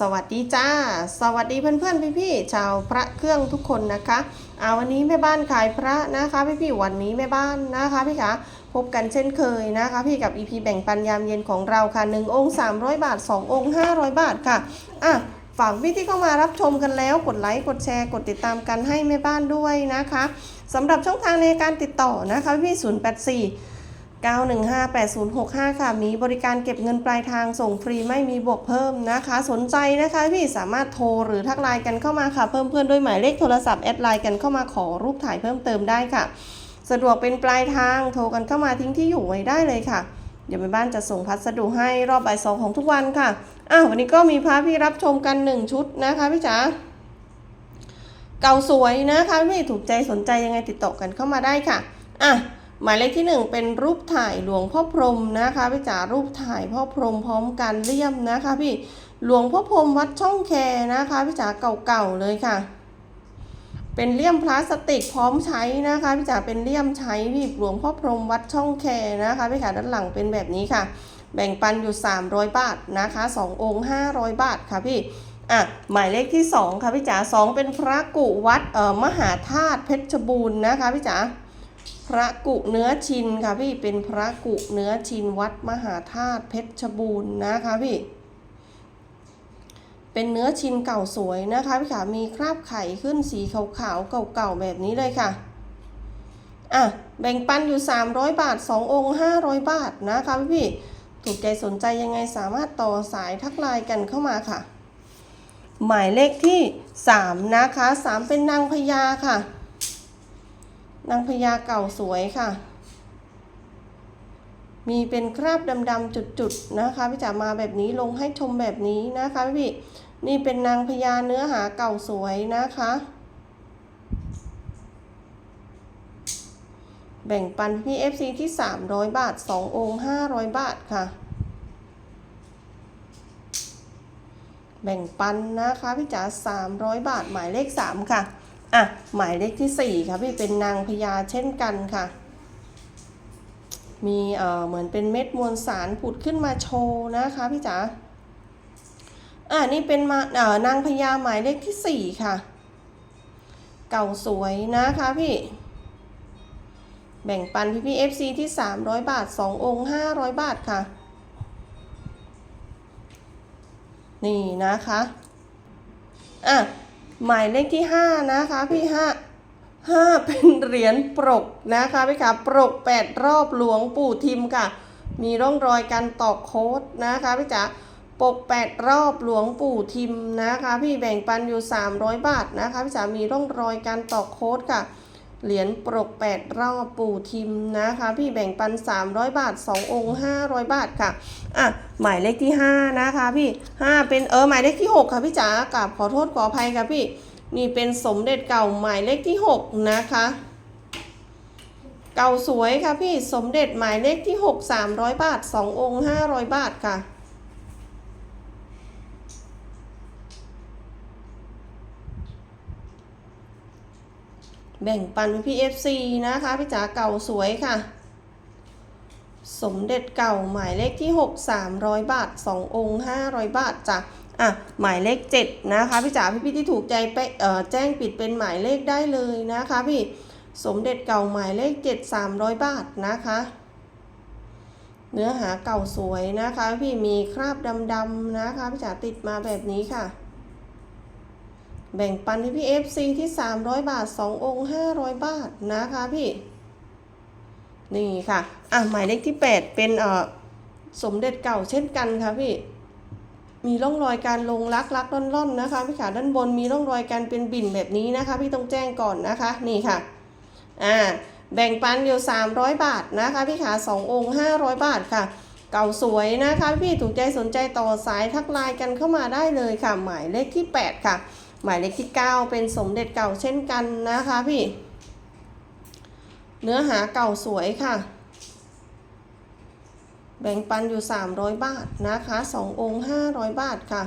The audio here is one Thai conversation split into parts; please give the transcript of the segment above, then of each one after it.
สวัสดีจ้า สวัสดีเพื่อนๆพี่ๆชาวพระเครื่องทุกคนนะคะอาวันนี้แม่บ้านขายพระนะคะพี่ๆวันนี้แม่บ้านนะคะพี่คะพบกันเช่นเคยนะคะ พี่กับ EP แบ่งปันยามเย็นของเราค่ะ1องค์300 บาท 2 องค์ 500 บาทค่ะอะฝากพี่ที่เข้ามารับชมกันแล้วกดไลค์กดแชร์กดติดตามกันให้แม่บ้านด้วยนะคะสำหรับช่องทางในการติดต่อนะคะพี่084 9158065 ค่ะ มีบริการเก็บเงินปลายทางส่งฟรีไม่มีบวกเพิ่มนะคะ สนใจนะคะพี่สามารถโทรหรือทักไลน์กันเข้ามาค่ะ เพิ่มเพื่อนด้วยหมายเลขโทรศัพท์แอดไลน์กันเข้ามาขอรูปถ่ายเพิ่มเติมได้ค่ะ สะดวกเป็นปลายทางโทรกันเข้ามาทิ้งที่อยู่ไว้ได้เลยค่ะ เดี๋ยวแม่บ้านจะส่งพัสดุให้รอบบ่ายสองของทุกวันค่ะอะวันนี้ก็มีพระพี่รับชมกันหนึ่งชุดนะคะพี่จ๋าเก่าสวยนะคะพี่ถูกใจสนใจยังไงติดต่อกันเข้ามาได้ค่ะอะ หมายเลขที่หนึ่งเป็นรูปถ่ายหลวงพ่อพรหมนะคะพี่จ๋ารูปถ่ายพ่อพรหมพร้อมกันเลี่ยมนะคะพี่หลวงพ่อพรหมวัดช่องแคนะคะพี่จ๋าเก่าๆเลยค่ะ เป็นเลี่ยมพลาสติกพร้อมใช้นะคะพี่จ๋าเป็นเลี่ยมใช้พี่หลวงพ่อพรหมวัดช่องแคนะคะพี่จ๋าด้านหลังเป็นแบบนี้ค่ะ แบ่งปันอยู่ 300 บาทนะคะ 2 องค์ 500 บาทค่ะพี่อะหมายเลขที่ 2 ค่ะพี่จ๋า2 เป็นพระกุวัดเอ่อมหาธาตุเพชรบูรณ์นะคะพี่จ๋า พระกุเนื้อชินค่ะพี่เป็นพระกุเนื้อชินวัดมหาธาตุเพชรบูรณ์นะคะพี่ เป็นเนื้อชินเก่าสวยนะคะพี่ขามีคราบไข่ขึ้นสีขาวๆเก่าๆแบบนี้เลยค่ะอะแบ่งปันอยู่ 300 บาท 2 องค์ 500 บาทนะคะพี่พี่ถูกใจสนใจยังไงสามารถต่อสายทักไลน์กันเข้ามาค่ะ หมายเลขที่ 3 นะคะ 3 เป็นนางพญาค่ะ นางพญาเก่าสวยค่ะ มีเป็นคราบดำๆจุดๆนะคะพี่จ๋ามาแบบนี้ลงให้ชมแบบนี้นะคะพี่นี่เป็นนางพญาเนื้อหาเก่าสวยนะคะ แบ่งปันพี่ FC ที่ 300 บาท 2 องค์ 500 บาทค่ะ แบ่งปันนะคะพี่จ๋า300 บาทหมายเลข 3 ค่ะ อะ หมายเลขที่ 4ค่ะพี่เป็นนางพญาเช่นกันค่ะ มีเอ่อเหมือนเป็นเม็ดมวลสารผุดขึ้นมาโชว์นะคะพี่จ๋าอะนี่เป็นมาเอ่อนางพญาหมายเลขที่ 4 ค่ะ เก่าสวยนะคะพี่แบ่งปันพี่พี่ FC ที่ 300 บาท 2 องค์ 500 บาทค่ะ นี่นะคะ อะ หมายเลขที่ 5 นะคะพี่5 5เป็นเหรียญปรกนะคะพี่ค่ะปรก 8 รอบหลวงปู่ทิมค่ะ มีร่องรอยการตอกโค้ดนะคะพี่จ๋าปก 8 รอบหลวงปู่ทิมนะคะ พี่แบ่งปันอยู่ 300 บาทนะคะพี่จ๋ามีร่องรอยการตอกโค้ดค่ะ เหรียญปรก 8 รอบปู่ทิมนะคะ พี่แบ่งปัน 300 บาท 2 องค์ 500 บาทค่ะ อะ หมายเลขที่ 5 นะคะพี่ 5 เป็นเออหมายเลขที่ 6 ค่ะพี่จ๋ากราบขอโทษขออภัยค่ะพี่ นี่เป็นสมเด็จเก่าหมายเลขที่ 6 นะคะ เก่าสวยค่ะพี่สมเด็จหมายเลขที่ 6 300 บาท 2 องค์ 500 บาทค่ะ แบ่งปันพี่ FC นะคะ พี่จ๋าเก่าสวยค่ะ สมเด็จเก่าหมายเลขที่ 6 300 บาท 2 องค์ 500 บาทจ้ะอะหมายเลข 7 นะคะ พี่จ๋าพี่พี่ที่ถูกใจไปเออแจ้งปิดเป็นหมายเลขได้เลยนะคะพี่สมเด็จเก่าหมายเลข 7 300 บาทนะคะ เนื้อหาเก่าสวยนะคะ พี่มีคราบดำๆนะคะ พี่จ๋าติดมาแบบนี้ค่ะ แบ่งปันที่พี่ FC ที่ 300 บาท 2 องค์ 500 บาทนะคะพี่ นี่ค่ะ อะ หมายเลขที่ 8 เป็นเอ่อสมเด็จเก่าเช่นกันค่ะพี่ มีร่องรอยการลงลักลักล่อนล่อนนะคะพี่ขาด้านบนมีร่องรอยการเป็นบิ่นแบบนี้นะคะ พี่ต้องแจ้งก่อนนะคะนี่ค่ะ อ่า แบ่งปันอยู่ 300 บาทนะคะพี่ขา2องค์ 500 บาทค่ะเก่าสวยนะคะ พี่ถูกใจสนใจต่อสายทักไลน์กันเข้ามาได้เลยค่ะ หมายเลขที่ 8 ค่ะ หมายเลขที่ 9 เป็นสมเด็จเก่าเช่นกันนะคะพี่ เนื้อหาเก่าสวยค่ะ แบ่งปันอยู่ 300 บาทนะคะ2องค์ 500 บาทค่ะ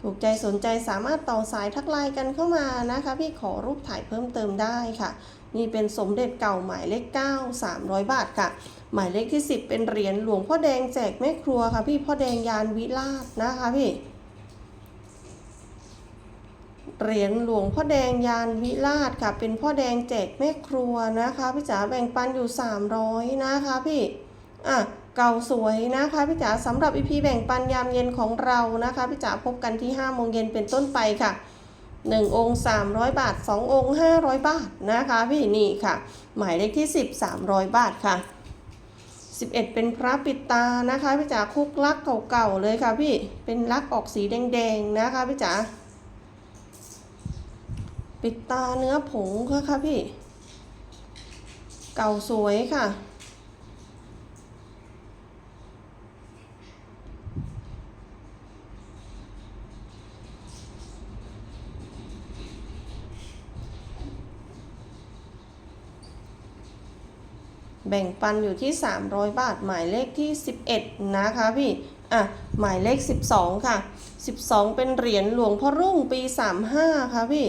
ถูกใจสนใจสามารถต่อสายทักไลน์กันเข้ามานะคะ พี่ขอรูปถ่ายเพิ่มเติมได้ค่ะ นี่เป็นสมเด็จเก่าหมายเลข 9 300 บาทค่ะ หมายเลขที่ 10 เป็นเหรียญหลวงพ่อแดงแจกแม่ครัวค่ะ พี่พ่อแดงยานวิราชนะคะพี่ เหรียญหลวงพ่อแดงยานวิราชค่ะ เป็นพ่อแดงแจกแม่ครัวนะคะพี่จ๋าแบ่งปันอยู่ 300 นะคะพี่อะเก่าสวยนะคะพี่จ๋าสำหรับอีพีแบ่งปันยามเย็นของเรานะคะพี่จ๋าพบกันที่5โมงเย็นเป็นต้นไปค่ะ1องค์300 บาท 2 องค์ 500 บาทนะคะพี่นี่ค่ะ หมายเลขที่ 10 300 บาทค่ะ 11 เป็นพระปิดตานะคะพี่จ๋าคุกลักเก่าๆเลยค่ะพี่เป็นลักออกสีแดงๆนะคะพี่จ๋า ปิดตาเนื้อผงค่ะค่ะพี่ เก่าสวยค่ะ แบ่งปันอยู่ที่ 300 บาท หมายเลขที่ 11 นะคะพี่อะหมายเลข 12 ค่ะ 12 เป็นเหรียญหลวงพ่อรุ่งปี 35 ค่ะพี่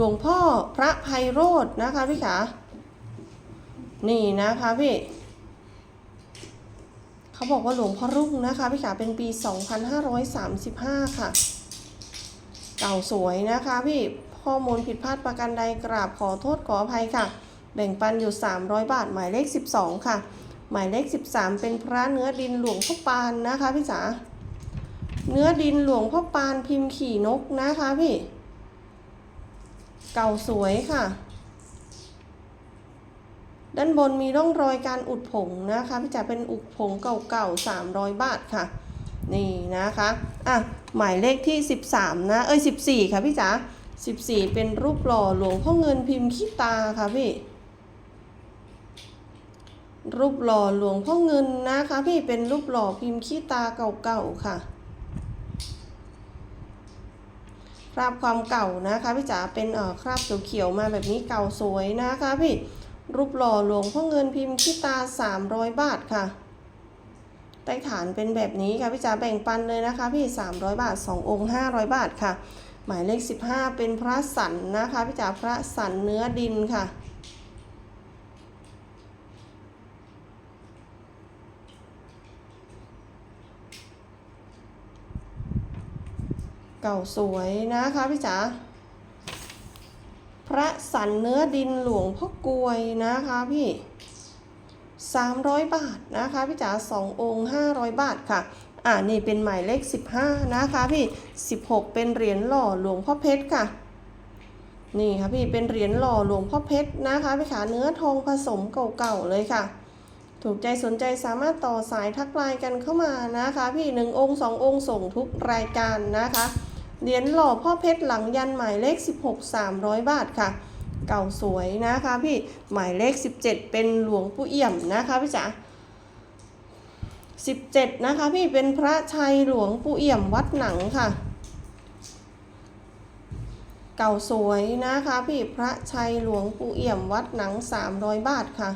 หลวงพ่อพระไพโรจน์นะคะพี่ขานี่นะคะพี่เขาบอกว่าหลวงพ่อรุ่งนะคะพี่ขาเป็นปี 2535 ค่ะ เก่าสวยนะคะพี่ข้อมูลผิดพลาดประการใดกราบขอโทษขออภัยค่ะ แบ่งปันอยู่ 300 บาท หมายเลข 12 ค่ะ หมายเลข 13 เป็นพระเนื้อดินหลวงพ่อปานนะคะพี่จ๋าเนื้อดินหลวงพ่อปานพิมพ์ขี่นกนะคะพี่ เก่าสวยค่ะ ด้านบนมีร่องรอยการอุดผงนะคะพี่จ๋าเป็นอุดผงเก่าๆ300 บาทค่ะ นี่นะคะอะหมายเลขที่ 13 นะเอ้ย14 ค่ะพี่จ๋า14 เป็นรูปหล่อหลวงพ่อเงินพิมพ์ขี้ตาค่ะพี่รูปหล่อหลวงพ่อเงินนะคะ พี่เป็นรูปหล่อพิมพ์ขี้ตาเก่าๆค่ะ ค ราบความเก่านะคะพี่จ๋าเป็นเอ่อคราบเขียวๆมาแบบนี้เก่าสวยนะคะพี่รูปหล่อหลวงพ่อเงินพิมพ์ขี้ตา 300 บาทค่ะใต้ฐานเป็นแบบนี้ค่ะพี่จ๋าแบ่งปันเลยนะคะ พี่ 300 บาท 2 องค์ 500 บาทค่ะ หมายเลข 15 เป็นพระสันนะคะพี่จ๋าพระสันเนื้อดินค่ะ เก่าสวยนะคะพี่จ๋าพระสันเนื้อดินหลวงพ่อกลวยนะคะพี่300บาทนะคะพี่จ๋า2องค์500บาทค่ะอ่านี่เป็นหมายเลข15นะคะพี่16เป็นเหรียญหล่อหลวงพ่อเพชรค่ะนี่ค่ะพี่เป็นเหรียญหล่อหลวงพ่อเพชรนะคะพี่ขาเนื้อทองผสมเก่าๆเลยค่ะ ถูกใจสนใจสามารถต่อสายทักไลน์กันเข้ามานะคะ พี่หนึ่งองค์สององค์ส่งทุกรายการนะคะ เหรียญหล่อพ่อเพชรหลังยันหมายเลข 16 300 บาทค่ะ เก่าสวยนะคะพี่หมายเลข 17 เป็นหลวงปู่เอี่ยมนะคะพี่จ๋า17 นะคะพี่เป็นพระชัยหลวงปู่เอี่ยมวัดหนังค่ะ เก่าสวยนะคะพี่พระชัยหลวงปู่เอี่ยมวัดหนัง 300 บาทค่ะ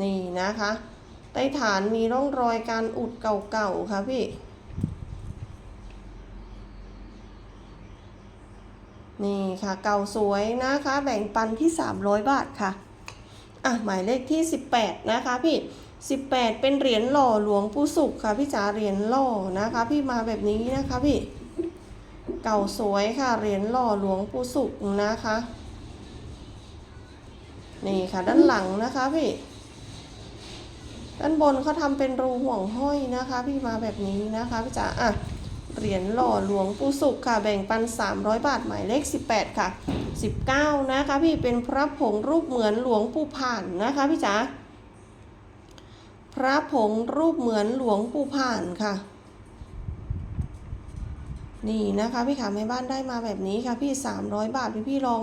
นี่นะคะใต้ฐานมีร่องรอยการอุดเก่าๆค่ะพี่ นี่ค่ะเก่าสวยนะคะ แบ่งปันที่ 300 บาทค่ะ อะ หมายเลขที่ 18 นะคะพี่ 18 เป็นเหรียญหล่อหลวงปู่สุขค่ะ พี่จ๋าเหรียญหล่อนะคะ พี่มาแบบนี้นะคะพี่ เก่าสวยค่ะเหรียญหล่อหลวงปู่สุขนะคะ นี่ค่ะด้านหลังนะคะพี่ ด้านบนเขาทำเป็นรูห่วงห้อยนะคะ พี่มาแบบนี้นะคะพี่จ๋าอะ เหรียญหล่อหลวงปู่สุขค่ะ แบ่งปัน 300 บาทหมายเลข 18 ค่ะ 19 นะคะพี่เป็นพระผงรูปเหมือนหลวงปู่ผ่านนะคะพี่จ๋าพระผงรูปเหมือนหลวงปู่ผ่านค่ะ นี่นะคะพี่ขาแม่บ้านได้มาแบบนี้ค่ะพี่ 300 บาทพี่พี่ลอง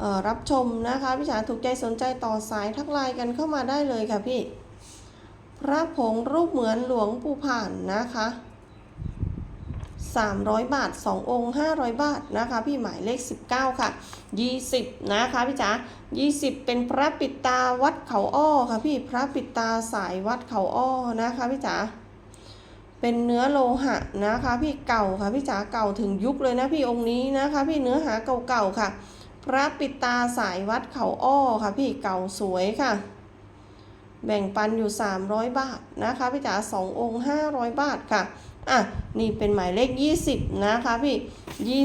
ออรับชมนะคะพี่จ๋าถูกใจสนใจต่อสายทักไลน์กันเข้ามาได้เลยค่ะพี่ พระผงรูปเหมือนหลวงปู่ผ่านนะคะ 300 บาท 2 องค์ 500 บาทนะคะ พี่หมายเลข 19 ค่ะ 20 นะคะพี่จ๋า20 เป็นพระปิดตาวัดเขาอ้อค่ะพี่พระปิดตาสายวัดเขาอ้อนะคะพี่จ๋าเป็นเนื้อโลหะนะคะ พี่เก่าค่ะพี่จ๋าเก่าถึงยุคเลยนะพี่องค์นี้นะคะ พี่เนื้อหาเก่าๆค่ะ พระปิดตาสายวัดเขาอ้อค่ะ พี่เก่าสวยค่ะแบ่งปันอยู่ 300 บาทนะคะพี่จ๋า2องค์ 500 บาทค่ะ อะนี่เป็นหมายเลข 20 นะคะพี่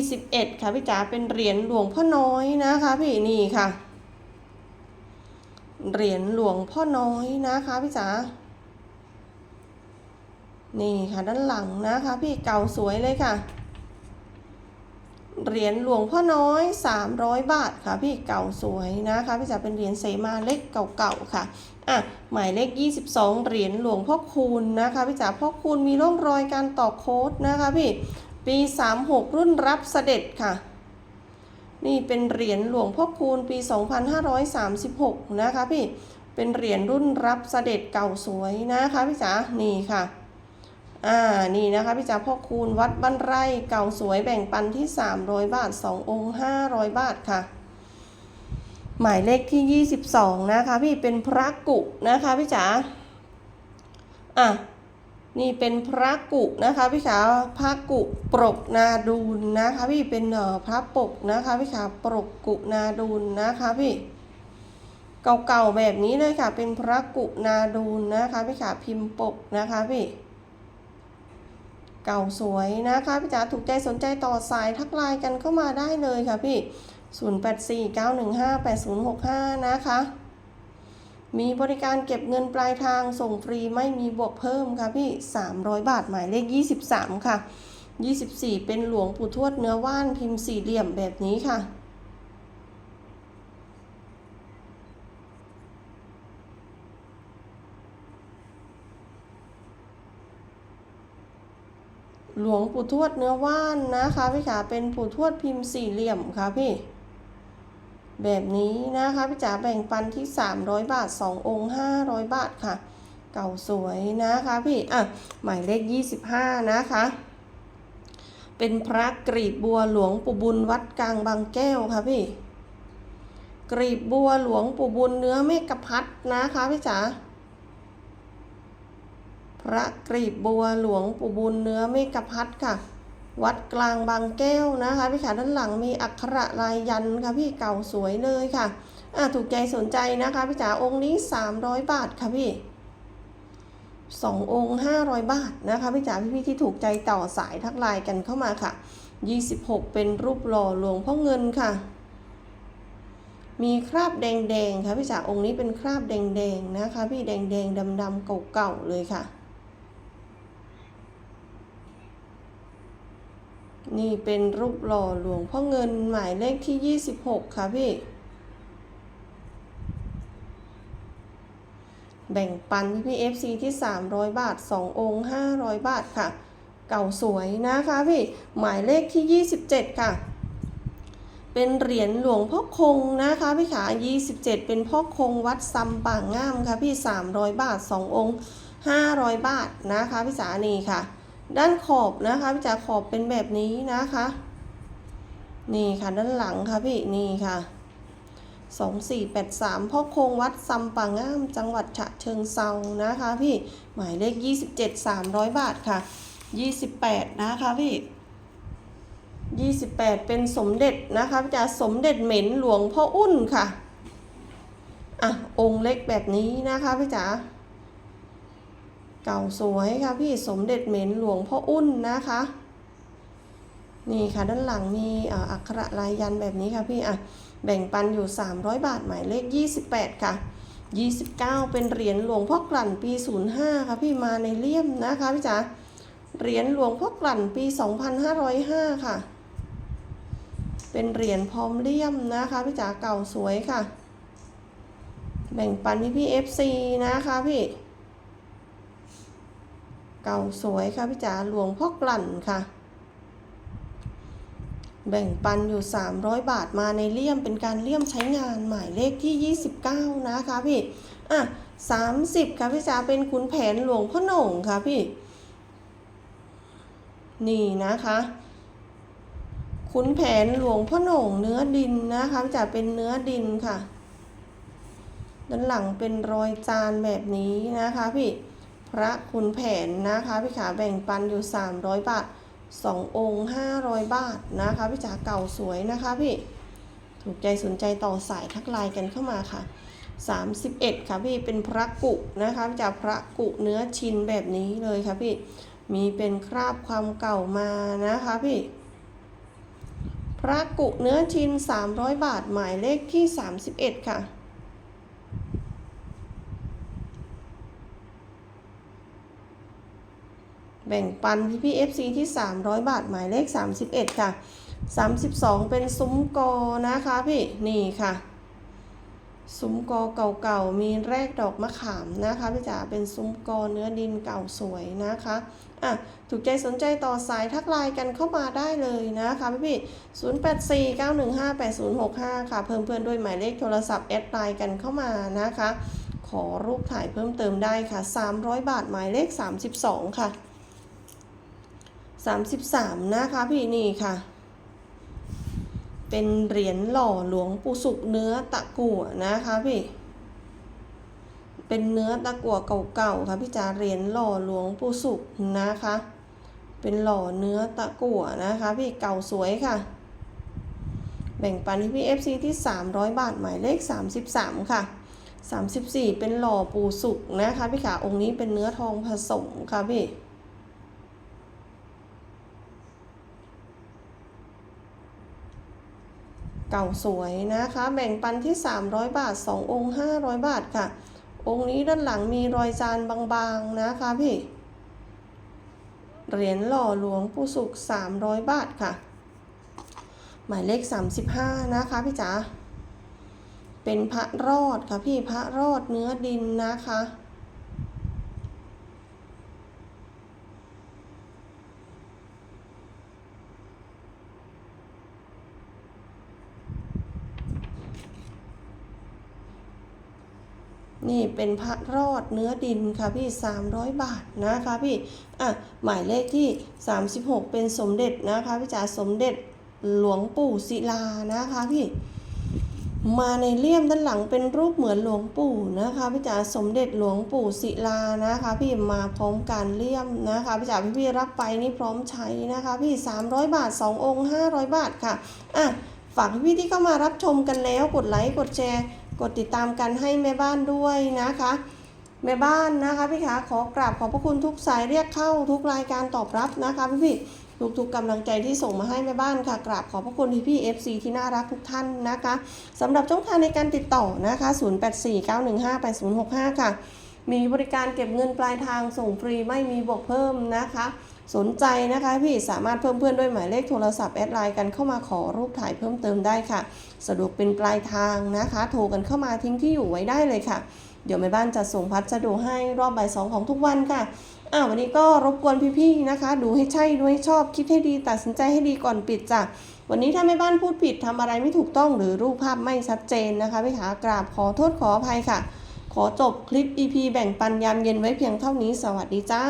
21 ค่ะพี่จ๋าเป็นเหรียญหลวงพ่อน้อยนะคะพี่นี่ค่ะ เหรียญหลวงพ่อน้อยนะคะพี่จ๋านี่ค่ะด้านหลังนะคะพี่เก่าสวยเลยค่ะ เหรียญหลวงพ่อน้อย 300 บาทค่ะพี่เก่าสวยนะคะพี่จ๋าเป็นเหรียญเสมาเล็กเก่าๆค่ะ อะหมายเลข 22 เหรียญหลวงพ่อคูณนะคะพี่จ๋าพ่อคูณมีร่องรอยการต่อโค้ดนะคะพี่ปี 36 รุ่นรับเสด็จค่ะ นี่เป็นเหรียญหลวงพ่อคูณปี 2536 นะคะพี่เป็นเหรียญรุ่นรับเสด็จเก่าสวยนะคะพี่จ๋านี่ค่ะอ่านี่นะคะพี่จ๋าพ่อคูณวัดบ้านไร่เก่าสวยแบ่งปันที่ 300 บาท 2 องค์ 500 บาทค่ะ หมายเลขที่ 22 นะคะ พี่เป็นพระกุนะคะพี่จ๋าอะนี่เป็นพระกุนะคะพี่ขาพระกุปรกนาดูลนะคะ พี่เป็นเอ่อพระปกนะคะพี่ขาปรกกุนาดูลนะคะพี่เก่าๆแบบนี้เลยค่ะ เป็นพระกุนาดูลนะคะพี่ขาพิมพ์ปกนะคะพี่เก่าสวยนะคะพี่จ๋าถูกใจสนใจต่อสายทักไลน์กันเข้ามาได้เลยค่ะพี่ 0849158065 นะคะ มีบริการเก็บเงินปลายทางส่งฟรีไม่มีบวกเพิ่มค่ะพี่ 300 บาทหมายเลข 23 ค่ะ 24 เป็นหลวงปู่ทวดเนื้อว่านพิมพ์สี่เหลี่ยมแบบนี้ค่ะหลวงปู่ทวดเนื้อว่านนะคะพี่ขาเป็นปู่ทวดพิมพ์สี่เหลี่ยมค่ะพี่ แบบนี้นะคะพี่จ๋าแบ่งปันที่ 300 บาท 2 องค์ 500 บาทค่ะ เก่าสวยนะคะพี่อะหมายเลข 25 นะคะ เป็นพระกรีบบัวหลวงปู่บุญวัดกลางบางแก้วค่ะพี่ กรีบบัวหลวงปู่บุญเนื้อเมกพัดนะคะพี่จ๋าพระกรีบบัวหลวงปู่บุญเนื้อเมกพัดค่ะ วัดกลางบางแก้วนะคะพี่ขาด้านหลังมีอักขระลายยันค่ะพี่เก่าสวยเลยค่ะอะถูกใจสนใจนะคะพี่จ๋าองค์นี้ 300 บาทค่ะพี่สององค์ 500 บาทนะคะพี่จ๋าพี่ๆที่ถูกใจต่อสายทักไลน์กันเข้ามาค่ะ 26 เป็นรูปหล่อหลวงพ่อเงินค่ะ มีคราบแดงๆค่ะพี่จ๋าองค์นี้เป็นคราบแดงๆนะคะ พี่แดงๆดำๆเก่าๆเลยค่ะ นี่เป็นรูปหล่อหลวงพ่อเงินหมายเลขที่ 26 ค่ะพี่ แบ่งปันพี่ FC ที่ 300 บาท 2 องค์ 500 บาทค่ะ เก่าสวยนะคะพี่ หมายเลขที่ 27 ค่ะ เป็นเหรียญหลวงพ่อคงนะคะพี่ขา27 เป็นพ่อคงวัดซำป่างงามค่ะพี่ 300 บาท 2 องค์ 500 บาทนะคะพี่สานีค่ะ ด้านขอบนะคะพี่จ๋าขอบเป็นแบบนี้นะคะ นี่ค่ะด้านหลังค่ะพี่นี่ค่ะ2483พ่อคงวัดซำปางงาม จังหวัดฉะเชิงเซานะคะพี่หมายเลข27 300บาทค่ะ28นะคะพี่28เป็นสมเด็จนะคะพี่จ๋าสมเด็จเหม็นหลวงพ่ออุ้นค่ะอะองค์เล็กแบบนี้นะคะพี่จ๋า เก่าสวยค่ะพี่สมเด็จเหม็นหลวงพ่ออุ้นนะคะ นี่ค่ะด้านหลังมีอักขระลายยันแบบนี้ค่ะพี่อะแบ่งปันอยู่ 300 บาทหมายเลข 28 ค่ะ 29 เป็นเหรียญหลวงพ่อกลั่นปี 05 ค่ะพี่มาในเลี่ยมนะคะพี่จ๋าเหรียญหลวงพ่อกลั่นปี 2505 ค่ะ เป็นเหรียญพร้อมเลี่ยมนะคะพี่จ๋าเก่าสวยค่ะ แบ่งปันพี่พี่ FC นะคะพี่ เก่าสวยค่ะพี่จ๋าหลวงพ่อกลั่นค่ะ แบ่งปันอยู่ 300 บาทมาในเลี่ยมเป็นการเลี่ยมใช้งานหมายเลขที่ 29 นะคะพี่ อะ 30 ค่ะพี่จ๋าเป็นขุนแผนหลวงพ่อหน่งค่ะพี่ นี่นะคะขุนแผนหลวงพ่อหน่งเนื้อดินนะคะพี่จ๋าเป็นเนื้อดินค่ะ ด้านหลังเป็นรอยจานแบบนี้นะคะพี่ พระขุนแผนนะคะพี่ขาแบ่งปันอยู่ 300 บาท 2 องค์ 500 บาทนะคะพี่จ๋าเก่าสวยนะคะพี่ ถูกใจสนใจต่อสายทักไลน์กันเข้ามาค่ะ 31 ค่ะพี่เป็นพระกุนะคะพี่จ๋าพระกุเนื้อชินแบบนี้เลยค่ะพี่ มีเป็นคราบความเก่ามานะคะพี่พระกุเนื้อชิน 300 บาทหมายเลขที่ 31 ค่ะ แบ่งปันพี่พี่ FC ที่ 300 บาทหมายเลข 31 ค่ะ 32 เป็นซุ้มกอนะคะพี่นี่ค่ะ ซุ้มกอเก่าๆ มีแรกดอกมะขามนะคะพี่จ๋าเป็นซุ้มกอเนื้อดินเก่าสวยนะคะอะถูกใจสนใจต่อสายทักไลน์กันเข้ามาได้เลยนะคะพี่พี่084 915 8065ค่ะ เพิ่มเพื่อนด้วยหมายเลขโทรศัพท์แอดไลน์กันเข้ามานะคะ ขอรูปถ่ายเพิ่มเติมได้ค่ะ 300 บาทหมายเลข 32 ค่ะ 33 นะคะพี่นี่ค่ะ เป็นเหรียญหล่อหลวงปู่สุกเนื้อตะกั่วนะคะพี่ เป็นเนื้อตะกั่วเก่าๆค่ะพี่จ๋าเหรียญหล่อหลวงปู่สุกนะคะ เป็นหล่อเนื้อตะกั่วนะคะพี่เก่าสวยค่ะ แบ่งปันที่พี่ FC ที่ 300 บาทหมายเลข 33 ค่ะ 34 เป็นหล่อปู่สุกนะคะพี่ขาองค์นี้เป็นเนื้อทองผสมค่ะพี่ เก่าสวยนะคะ แบ่งปันที่ 300 บาท 2 องค์ 500 บาทค่ะ องค์นี้ด้านหลังมีรอยจานบางๆนะคะพี่ เหรียญหล่อหลวงปู่สุก300 บาทค่ะ หมายเลข 35 นะคะพี่จ๋าเป็นพระรอดค่ะพี่พระรอดเนื้อดินนะคะ นี่เป็นพระรอดเนื้อดินค่ะพี่ 300 บาทนะคะพี่ อะ หมายเลขที่ 36 เป็นสมเด็จนะคะพี่จ๋าสมเด็จหลวงปู่ศิลานะคะพี่ มาในเลี่ยมด้านหลังเป็นรูปเหมือนหลวงปู่นะคะพี่จ๋าสมเด็จหลวงปู่ศิลานะคะพี่มาพร้อมการเลี่ยมนะคะพี่จ๋าพี่พี่รับไปนี่พร้อมใช้นะคะพี่ 300 บาท 2 องค์ 500 บาทค่ะ อะฝากพี่ๆที่เข้ามารับชมกันแล้วกดไลค์กดแชร์ กดติดตามกันให้แม่บ้านด้วยนะคะ แม่บ้านนะคะพี่ขาขอกราบขอบพระคุณทุกสายเรียกเข้าทุกรายการตอบรับนะคะพี่พี่ทุกๆกำลังใจที่ส่งมาให้แม่บ้านค่ะ กราบขอบพระคุณพี่พี่ FC ที่น่ารักทุกท่านนะคะสำหรับช่องทางในการติดต่อนะคะ 0849158065 ค่ะ มีบริการเก็บเงินปลายทางส่งฟรีไม่มีบวกเพิ่มนะคะ สนใจนะคะพี่สามารถเพิ่มเพื่อนด้วยหมายเลขโทรศัพท์แอดไลน์กันเข้ามาขอรูปถ่ายเพิ่มเติมได้ค่ะ สะดวกเป็นปลายทางนะคะ โทรกันเข้ามาทิ้งที่อยู่ไว้ได้เลยค่ะ เดี๋ยวแม่บ้านจะส่งพัสดุให้รอบบ่ายสองของทุกวันค่ะอ่าวันนี้ก็รบกวนพี่ๆนะคะ ดูให้ใช่ดูให้ชอบคิดให้ดีตัดสินใจให้ดีก่อนปิดจ้ะวันนี้ถ้าแม่บ้านพูดผิดทำอะไรไม่ถูกต้องหรือรูปภาพไม่ชัดเจนนะคะพี่ขากราบขอโทษขออภัยค่ะ ขอจบคลิป EP แบ่งปันยามเย็นไว้เพียงเท่านี้สวัสดีจ้า